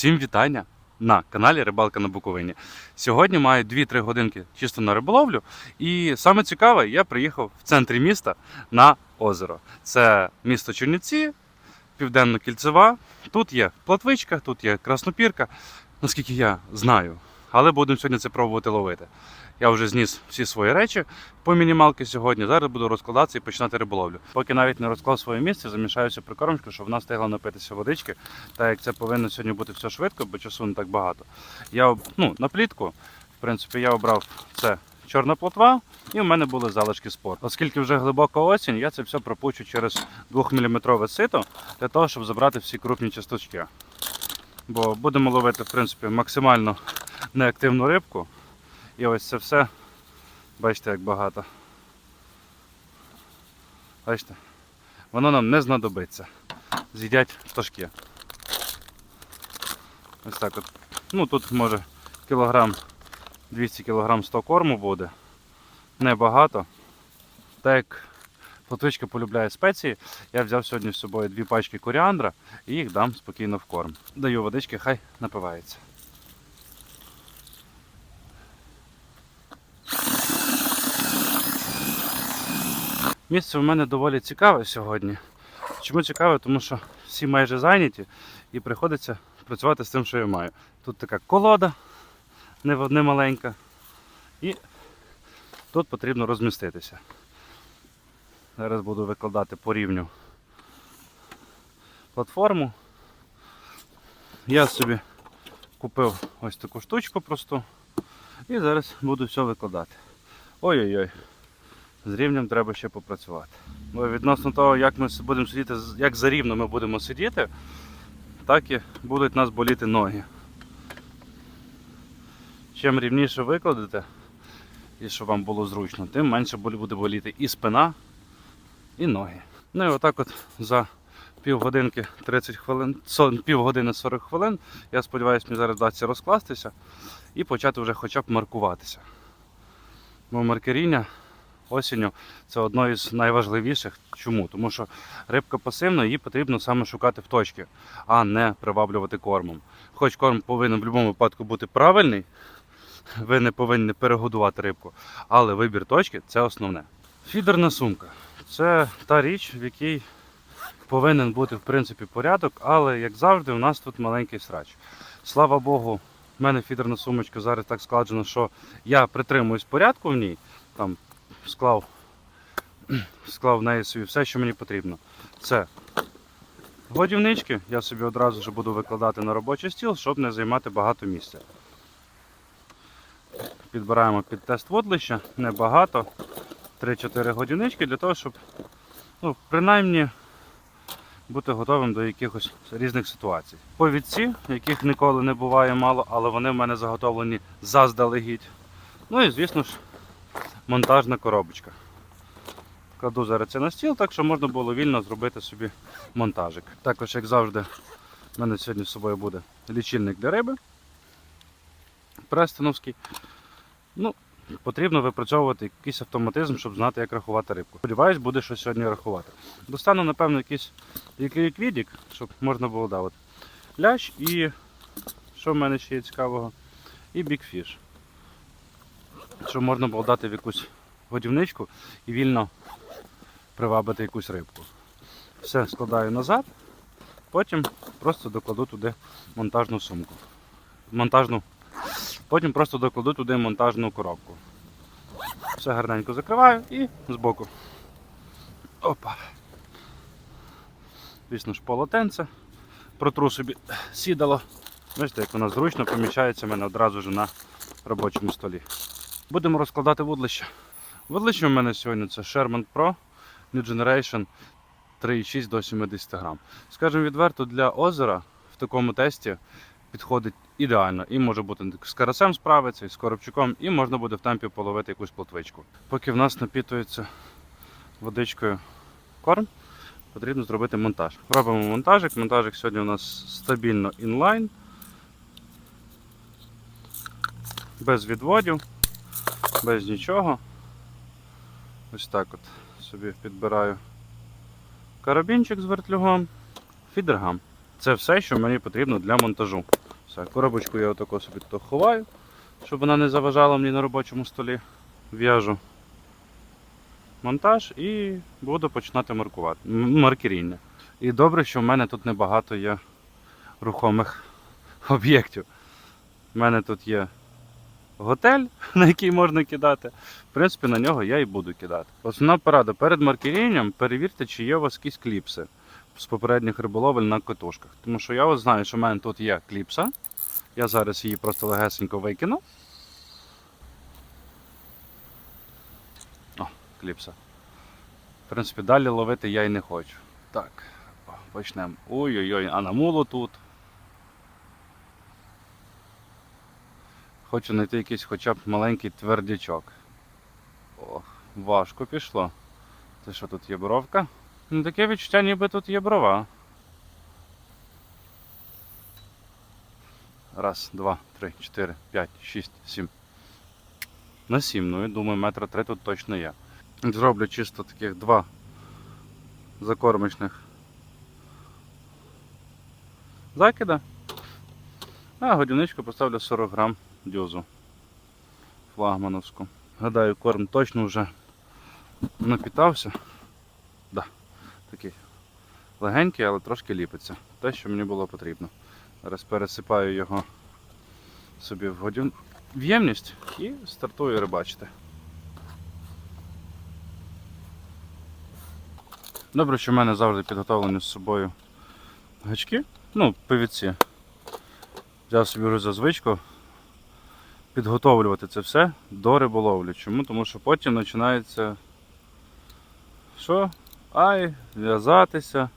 Всім вітання на каналі Рибалка на Буковині. Сьогодні маю 2-3 годинки чисто на риболовлю. І саме цікаве, я приїхав в центрі міста на озеро. Це місто Чернівці, Південно-Кільцева. Тут є платвичка, тут є краснопірка, наскільки я знаю. Але будемо сьогодні це пробувати ловити. Я вже зніс всі свої речі по мінімалки сьогодні. Зараз буду розкладатися і починати риболовлю. Поки навіть не розклав своє місце, замішаюся прикормочку, щоб вона встигла напитися водички. Так як це повинно сьогодні бути все швидко, бо часу не так багато. Я ну, на плітку, в принципі, я обрав це чорна плотва, і в мене були залишки спор. Оскільки вже глибока осінь, я це все пропучу через 2-мм сито для того, щоб забрати всі крупні часточки. Бо будемо ловити, в принципі, максимально неактивну рибку. І ось це все, бачите, як багато. Бачите? Воно нам не знадобиться. З'їдять пташки. Ось так от. Ну тут може кілограм 200 кілограм 100 корму буде. Небагато. Так як Плотвичка полюбляє спеції, я взяв сьогодні з собою дві пачки коріандра і їх дам спокійно в корм. Даю водички, хай напивається. Місце у мене доволі цікаве сьогодні. Чому цікаве? Тому що всі майже зайняті і приходиться працювати з тим, що я маю. Тут така колода не в- маленька, і тут потрібно розміститися. Зараз буду викладати по рівню платформу. Я собі купив ось таку штучку просту і зараз буду все викладати. Ой-ой-ой. З рівнем треба ще попрацювати. Бо відносно того, як ми будемо сидіти, як за рівно ми будемо сидіти, так і будуть нас боліти ноги. Чим рівніше викладете, і щоб вам було зручно, тим менше буде боліти і спина, і ноги. Ну і отак от за півгодинки 30 хвилин, півгодини 40 хвилин, я сподіваюся, мені зараз вдасться розкластися і почати вже хоча б маркуватися. Бо маркеріння осінню це одно із найважливіших. Чому? Тому що рибка пасивна, її потрібно саме шукати в точці, а не приваблювати кормом. Хоч корм повинен в будь-якому випадку бути правильний, ви не повинні перегодувати рибку, але вибір точки це основне. Фідерна сумка це та річ, в якій повинен бути в принципі порядок, але як завжди, у нас тут маленький срач. Слава Богу, в мене фідерна сумочка зараз так складена, що я притримуюсь порядку в ній. Там склав, склав в неї собі все, що мені потрібно. Це годівнички, я собі одразу ж буду викладати на робочий стіл, щоб не займати багато місця. Підбираємо під тест водлища, небагато. 3-4 годівнички для того, щоб ну, принаймні бути готовим до якихось різних ситуацій. Повідці, яких ніколи не буває мало, але вони в мене заготовлені заздалегідь. Ну і звісно ж монтажна коробочка. Кладу зараз це на стіл, так що можна було вільно зробити собі монтажик. Також, як завжди, в мене сьогодні з собою буде лічильник для риби. Престоновський. Ну, потрібно випрацьовувати якийсь автоматизм, щоб знати, як рахувати рибку. Сподіваюсь, буде щось сьогодні рахувати. Достану, напевно, якийсь який ліквідік, щоб можна було давати. Лящ і що в мене ще є цікавого? І бікфіш. Щоб можна було дати в якусь годівничку і вільно привабити якусь рибку. Все складаю назад, потім просто докладу туди монтажну сумку. Монтажну. Потім просто докладу туди монтажну коробку. Все гарненько закриваю і збоку. Опа. Звісно ж, полотенце. Протру собі сідало. Бачите, як воно зручно поміщається в мене одразу ж на робочому столі. Будемо розкладати вудлище. Вудлище у мене сьогодні це Sherman Pro New Generation 3,6 до 70 грам. Скажемо відверто, для озера в такому тесті підходить ідеально. І може бути з карасем справиться, і з коробчуком, і можна буде в темпі половити якусь плотвичку. Поки в нас напітується водичкою корм, потрібно зробити монтаж. Робимо монтажик. Монтажик сьогодні у нас стабільно інлайн. Без відводів, без нічого. Ось так от собі підбираю карабінчик з вертлюгом, фідергам. Це все, що мені потрібно для монтажу. Все, коробочку я отако собі то ховаю, щоб вона не заважала мені на робочому столі. В'яжу монтаж і буду починати маркувати. Маркеріння. І добре, що в мене тут небагато є рухомих об'єктів. У мене тут є готель, на який можна кидати. В принципі, на нього я і буду кидати. Основна порада перед маркерінням перевірте, чи є у вас якісь кліпси з попередніх риболовель на катушках. Тому що я от знаю, що в мене тут є кліпса. Я зараз її просто легесенько викину. О, кліпса. В принципі, далі ловити я і не хочу. Так, почнемо. Ой-ой-ой, а на мулу тут. Хочу знайти якийсь хоча б маленький твердячок. Ох, важко пішло. Це що тут є бровка? Ну таке відчуття, ніби тут є брова. Раз, два, три, чотири, п'ять, шість, сім. На сім, ну я думаю, метра три тут точно є. Зроблю чисто таких два закормочних закида. А годівничку поставлю 40 грам дюзу флагмановську. Гадаю, корм точно вже напітався. Да, такий легенький, але трошки ліпиться. Те, що мені було потрібно. Зараз пересипаю його собі в годін... в ємність і стартую рибачити. Добре, що в мене завжди підготовлені з собою гачки, ну, пивіці. Взяв собі вже за звичку підготовлювати це все до риболовлі. Чому? Тому що потім починається що? Ай, в'язатися,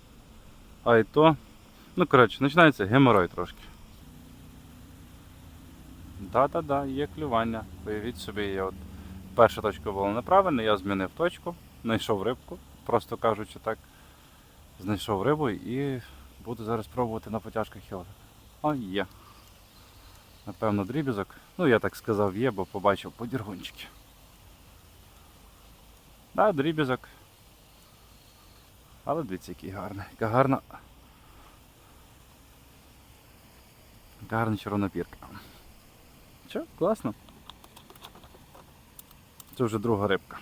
ай то. Ну, коротше, починається геморой трошки. Да-да-да, є клювання. Уявіть собі, я от перша точка була неправильна, я змінив точку, знайшов рибку, просто кажучи так, знайшов рибу і буду зараз пробувати на потяжках його. О, є. Напевно, дрібізок. Ну, я так сказав, є, бо побачив подіргунчики. Да, дрібізок. Але дивіться, який гарний. Яка гарна. Яка гарна червона пірка. Що, класно. Це вже друга рибка.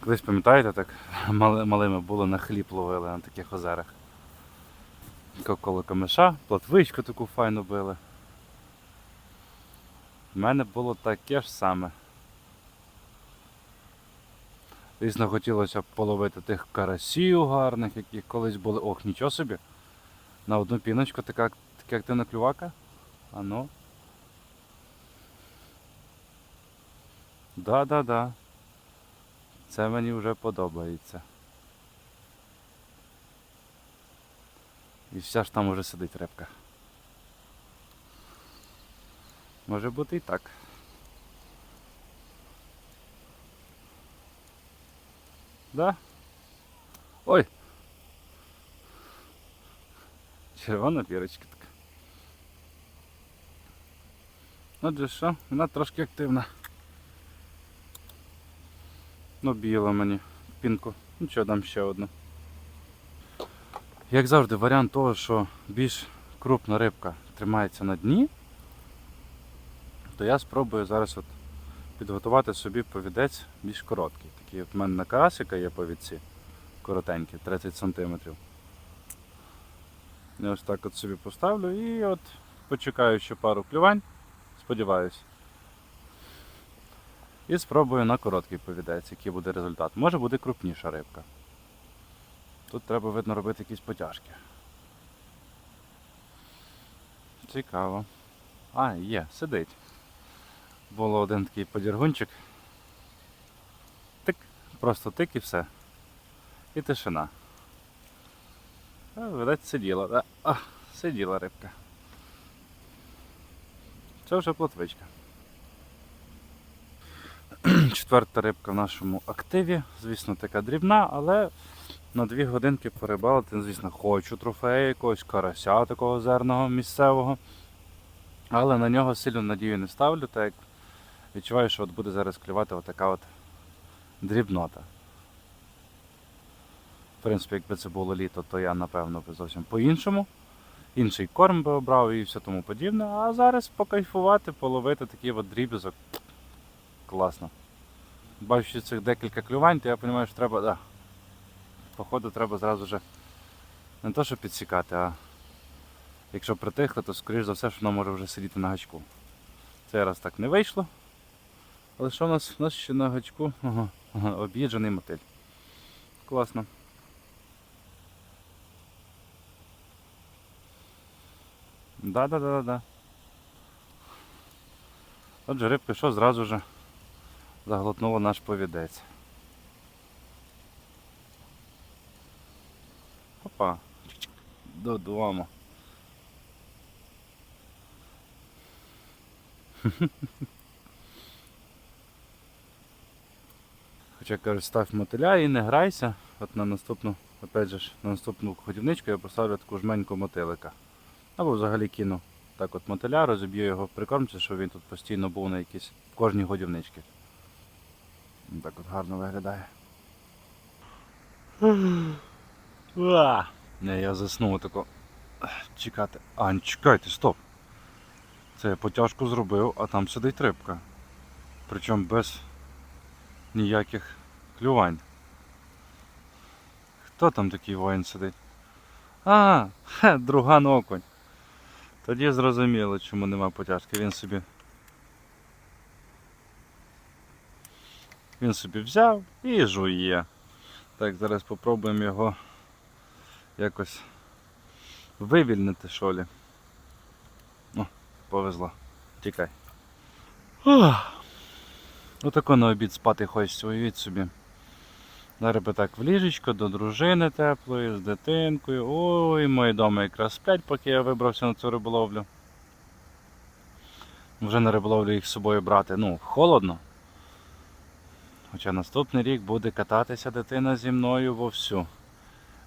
Колись пам'ятаєте, так малими було на хліб ловили на таких озерах. Коло камеша, платвичку таку файну били. У мене було таке ж саме. Звісно, хотілося б половити тих карасів гарних, які колись були. Ох, нічого собі. На одну піночку така, така активна клювака. А ну. Да-да-да. Це мені вже подобається. І вся ж там уже сидить рибка. Може бути і так. Да? Ой! Червона пірочка така. Отже що, вона трошки активна. Ну, біла мені пінку. Нічого, дам ще одну. Як завжди, варіант того, що більш крупна рибка тримається на дні, то я спробую зараз от підготувати собі повідець більш короткий. Такий от в мене на карасика є повідці коротенькі, 30 см. Я ось так от собі поставлю і от почекаю ще пару клювань, сподіваюсь. І спробую на короткий повідець, який буде результат. Може буде крупніша рибка. Тут треба, видно, робити якісь потяжки. Цікаво. А, є, сидить. Було один такий подіргунчик. Тик, просто тик і все. І тишина. А, видать, сиділа. Да? А, сиділа рибка. Це вже плотвичка. Четверта рибка в нашому активі. Звісно, така дрібна, але на дві годинки порибалити, звісно, хочу трофея якогось карася такого озерного місцевого. Але на нього сильно надію не ставлю, так як відчуваю, що от буде зараз клювати отака от дрібнота. принципі, якби це було літо, то я напевно би зовсім по-іншому. Інший корм би обрав і все тому подібне. А зараз покайфувати, половити такий от дріб'язок. Класно. Бачучи цих декілька клювань, то я розумію, що треба. Да, походу, треба зразу же не то, що підсікати, а якщо притихло, то скоріш за все, що воно може вже сидіти на гачку. Цей раз так не вийшло. Але що в нас? У нас ще на гачку? Ага, ага, об'їджений мотиль. Класно. Да-да-да-да. Отже, рибка що зразу же заглотнула наш повідець. Опа. Додому. Хоча кажуть, став мотиля і не грайся. От на наступну, опять же, на наступну годівничку я поставлю таку жменьку мотилика. Або взагалі кину так от мотиля, розіб'ю його в прикормці, щоб він тут постійно був на якійсь в кожній годівничці. Так от гарно виглядає. Уа! Не, я заснув тако. Чекати. А, чекайте, стоп. Це я потяжку зробив, а там сидить рибка. Причому без ніяких клювань. Хто там такий воїн сидить? А, хе, друган окунь. Тоді зрозуміло, чому нема потяжки. Він собі. Він собі взяв і жує. Так, зараз спробуємо його якось вивільнити що лі. О, повезло. Тікай. Отако на обід спати хочеться, уявіть собі. Зараз би так в ліжечко до дружини теплої, з дитинкою. Ой, мої дома якраз сплять, поки я вибрався на цю риболовлю. Вже на риболовлю їх з собою брати. Ну, холодно. Хоча наступний рік буде кататися дитина зі мною вовсю.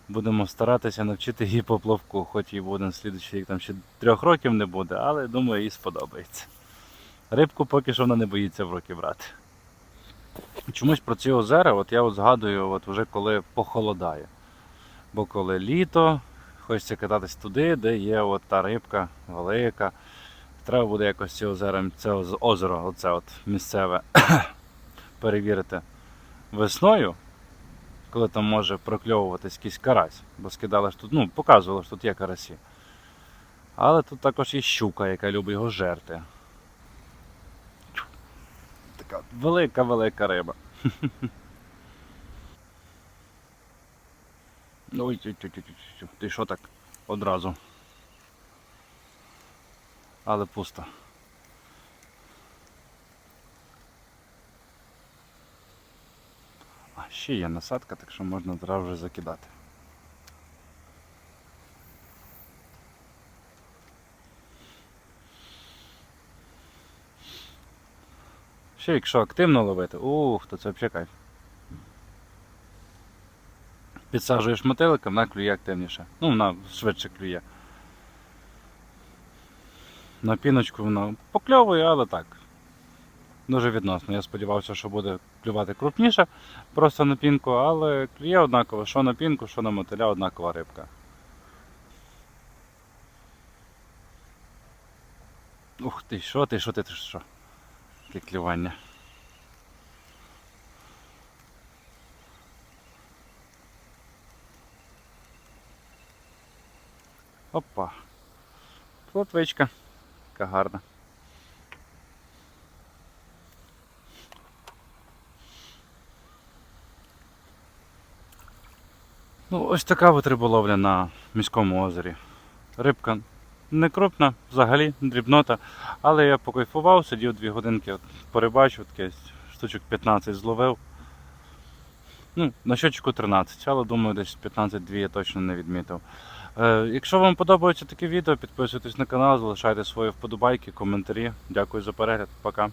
Будемо старатися навчити її поплавку, хоч їй буде на слідуючий рік там ще трьох років не буде, але думаю, їй сподобається. Рибку поки що вона не боїться в руки брати. Чомусь про ці озера, от я от згадую, от вже коли похолодає. Бо коли літо, хочеться кататись туди, де є от та рибка велика. Треба буде якось ці озера, це озеро, оце от місцеве, перевірити весною, коли там може прокльовуватись якийсь карась. Бо скидали ж тут, ну, показували, що тут є карасі. Але тут також є щука, яка любить його жерти. Така велика-велика риба. Ой, тю, тю. ти що так одразу? Але пусто. А ще є насадка, так що можна одразу вже закидати. Ще якщо активно ловити, ух, то це взагалі кайф. Підсаджуєш мотилика, вона клює активніше. Ну, вона швидше клює. На піночку вона покльовує, але так. Дуже відносно. Я сподівався, що буде клювати крупніше просто на пінку, але клює однаково, що на пінку, що на мотиля однакова рибка. Ух ти, що ти, що ти, ти що? Яке клювання. Опа. Плотвичка. Яка гарна. Ну, ось така от риболовля на міському озері. Рибка не крупна, взагалі дрібнота, але я покайфував, сидів дві годинки, от, порибачив, таке штучок 15 зловив. Ну, на щочку 13, але думаю, десь 15-2 я точно не відмітив. Е, якщо вам подобається таке відео, підписуйтесь на канал, залишайте свої вподобайки, коментарі. Дякую за перегляд. Пока.